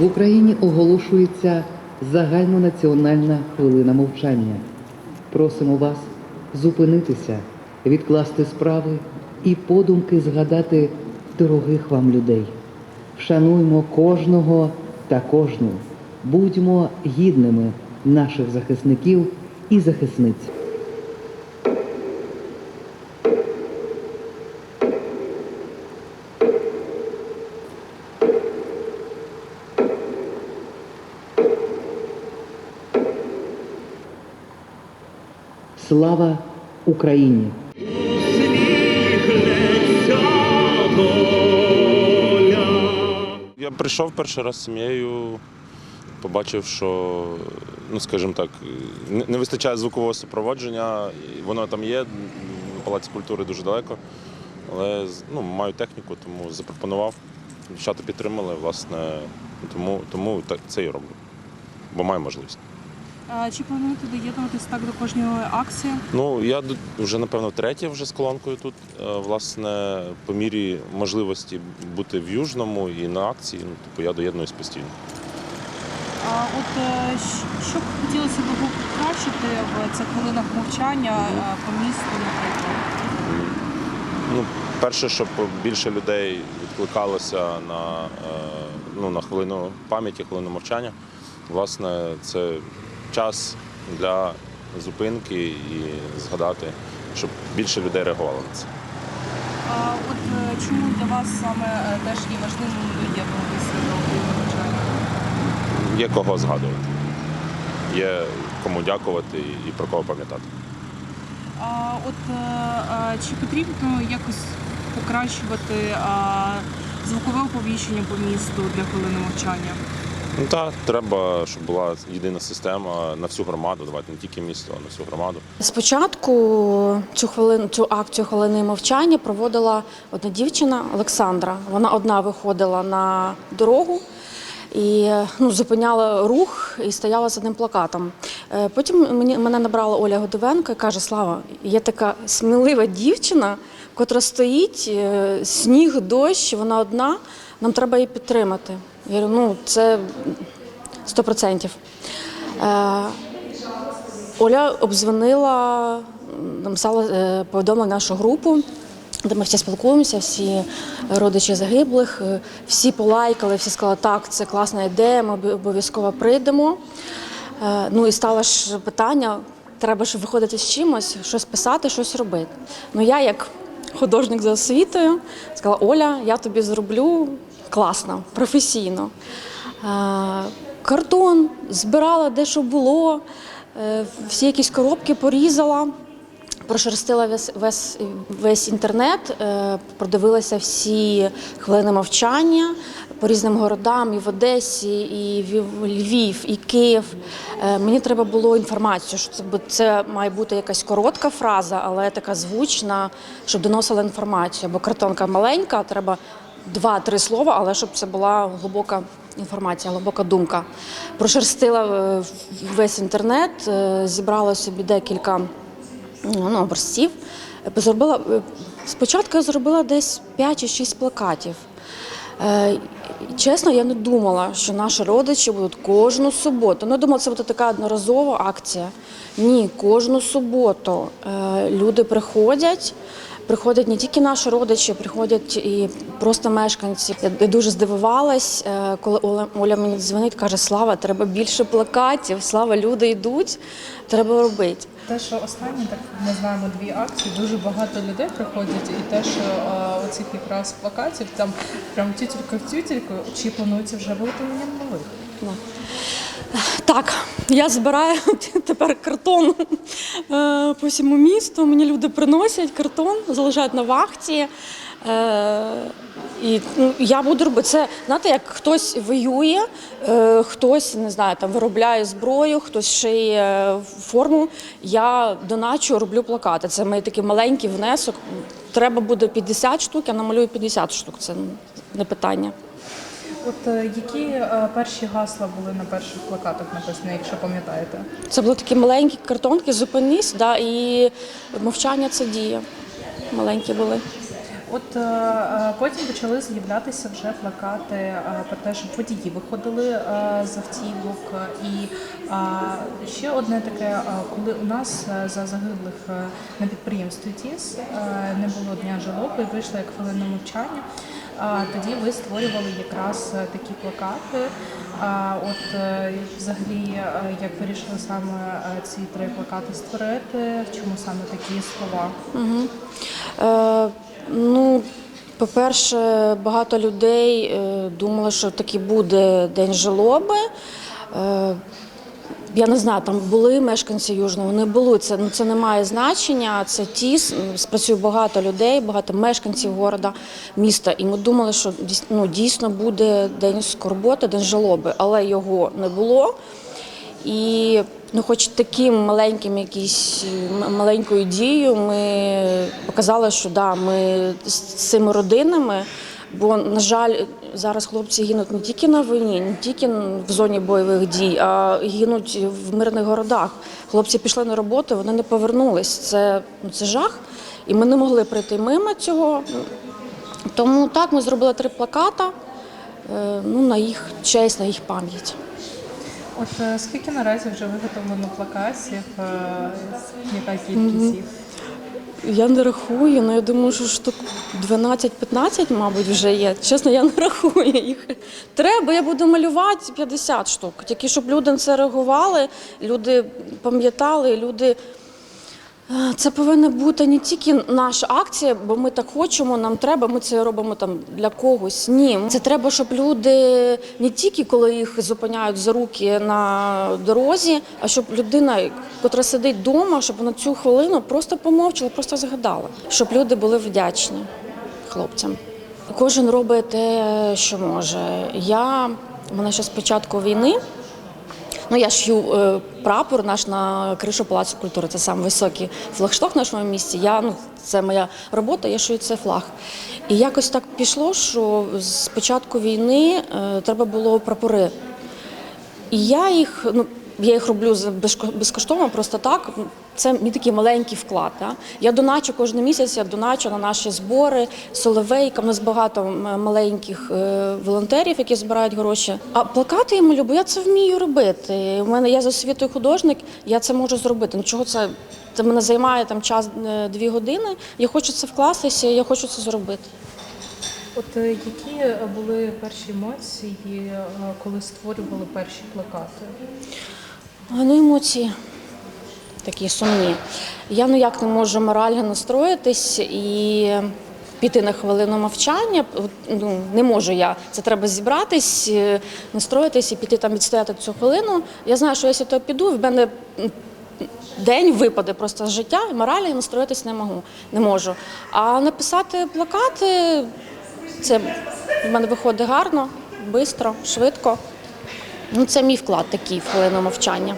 В Україні оголошується загальнонаціональна хвилина мовчання. Просимо вас зупинитися, відкласти справи і подумки згадати дорогих вам людей. Вшануймо кожного та кожну, будьмо гідними наших захисників і захисниць. Слава Україні! Я прийшов перший раз з сім'єю, побачив, що, ну скажімо так, не вистачає звукового супроводження. Воно там є, в Палаці культури дуже далеко. Але ну, маю техніку, тому запропонував. Дівчата підтримали, власне, тому, тому це і роблю. Бо маю можливість. Чи плануєте доєднуватись так до кожної акції? Ну, я вже, напевно, третє вже з колонкою тут. Е, Власне, по мірі можливості бути в Южному і на акції, ну, типу, я доєднуюсь постійно. А от е, що б хотілося б покращити в цих хвилинах мовчання е, по місту, наприклад? Ну, перше, щоб більше людей відкликалося на, ну, на хвилину пам'яті, хвилину мовчання. Власне, це час для зупинки і згадати, щоб більше людей реагувало на це. А от е, чому для вас саме е, теж є важливим хвилин мовчання? Є кого згадувати, є кому дякувати і, і про кого пам'ятати. А от е, чи потрібно якось покращувати звукове оповіщення по місту для хвилини мовчання? Ну так, треба, щоб була єдина система на всю громаду, давайте не тільки місто, а на всю громаду. Спочатку цю хвилину цю акцію хвилини мовчання проводила одна дівчина Олександра. Вона одна виходила на дорогу і ну, зупиняла рух і стояла з одним плакатом. Е, Потім мені мене набрала Оля Годовенко і каже: Слава, є така смілива дівчина, котра стоїть, е, сніг, дощ, вона одна. Нам треба її підтримати. Я говорю, ну це 100%. Е, Оля обдзвонила, написала е, повідомила нашу групу, де ми всі спілкуємося, всі родичі загиблих, е, всі полайкали, всі сказали, так, це класна ідея, ми обов'язково прийдемо. Е, Ну і стало ж питання, треба ж виходити з чимось, щось писати, щось робити. Ну я як художник за освітою сказала, Оля, я тобі зроблю класно, професійно. Е, Картон збирала де що було, е, всі якісь коробки порізала, прошерстила весь, весь, весь інтернет, е, продивилася всі хвилини мовчання по різним городам, і в Одесі, і в Львів, і Київ. Мені треба було інформацію, що це, це має бути якась коротка фраза, але така звучна, щоб доносила інформацію. Бо картонка маленька, треба два-три слова, але щоб це була глибока інформація, глибока думка. Прошерстила е, весь інтернет, е, зібрала собі декілька ну, образців. Е, Зробила, спочатку я зробила десь 5 чи 6 плакатів. Чесно, я не думала, що наші родичі будуть кожну суботу. Не думала, це буде така одноразова акція. Ні, кожну суботу люди приходять. Приходять не тільки наші родичі, приходять і просто мешканці. Я дуже здивувалась, е, коли Оля, Оля мені дзвонить, каже: Слава, треба більше плакатів, слава, люди йдуть, треба робити. Те, що останні, так ми знаємо дві акції, дуже багато людей приходять, і те, що е, оцих якраз плакатів там прям тютелька в тютельку, чи планується вже виготовлення нових? Так, я збираю тепер картон е, по всьому місту. Мені люди приносять картон, залишають на вахті. Е, і ну, я буду робити це. Знаєте, як хтось воює, е, хтось не знаю, там виробляє зброю, хтось шиє форму. Я доначу, роблю плакати. Це мій такий маленький внесок. Треба буде 50 штук, я намалюю 50 штук. Це не питання. От е, які е, перші гасла були на перших плакатах написані, якщо пам'ятаєте? Це були такі маленькі картонки, зупинись, да, і мовчання це дія. Маленькі були. От е, потім почали з'являтися вже плакати про те, щоб водії виходили з автівок. І ще одне таке, коли у нас за загиблих на підприємстві ТІС не було дня жалоби, вийшло як хвилина мовчання. Тоді ви створювали якраз е, такі плакати. От е, взагалі, е, як вирішили саме ці три плакати створити, чому саме такі слова? Е, ну, по-перше, багато людей думали, що таки буде день жалоби. Я не знаю, там були мешканці Южного, не було. Це, ну, це не має значення. Це тіс, спрацює багато людей, багато мешканців города, міста. І ми думали, що ну, дійсно буде день скорботи, день жалоби, але його не було. І ну, хоч таким маленьким якісь маленькою дією ми показали, що да, ми з цими родинами. Бо, на жаль, зараз хлопці гинуть не тільки на війні, не тільки в зоні бойових дій, а гинуть в мирних городах. Хлопці пішли на роботу, вони не повернулись. Це, ну, це жах. І ми не могли прийти мимо цього. Тому так, ми зробили три плаката е, ну, на їх честь, на їх пам'ять. От е, скільки наразі вже виготовлено плакатів, е, яка кількість їх? Я не рахую, але я думаю, що штук 12-15, мабуть, вже є. Чесно, я не рахую їх. Треба, я буду малювати 50 штук. Тільки щоб люди на це реагували, люди пам'ятали, люди. Це повинна бути не тільки наша акція, бо ми так хочемо, нам треба, ми це робимо там для когось. Ні, це треба, щоб люди не тільки коли їх зупиняють за руки на дорозі, а щоб людина, котра сидить вдома, щоб на цю хвилину просто помовчала, просто згадала, щоб люди були вдячні хлопцям. Кожен робить те, що може. Я мене ще з початку війни. Ну, я шью е, прапор наш на кришу Палацу культури. Це сам високий флагшток в нашому місті. Я, ну, це моя робота, я шию цей флаг. І якось так пішло, що з початку війни е, треба було прапори. І я їх, ну, я їх роблю безкоштовно, просто так. Це мій такий маленький вклад. Да? Я доначу кожен місяць, я доначу на наші збори, соловейка. У нас багато маленьких е, волонтерів, які збирають гроші. А плакати я малю, бо я це вмію робити. У мене я за освітою художник, я це можу зробити. Ну чого це? Це мене займає там час е, дві години. Я хочу це вкластися, я хочу це зробити. От е, які були перші емоції, коли створювали перші плакати? Ну, емоції такі сумні. Я ніяк не можу морально настроїтись і піти на хвилину мовчання. Ну, не можу я. Це треба зібратись, е, настроїтись і піти там відстояти цю хвилину. Я знаю, що якщо то піду, в мене день випаде просто з життя, і морально я настроїтись не можу. Не можу. А написати плакати це в мене виходить гарно, швидко, швидко. Ну, це мій вклад такий в хвилину мовчання.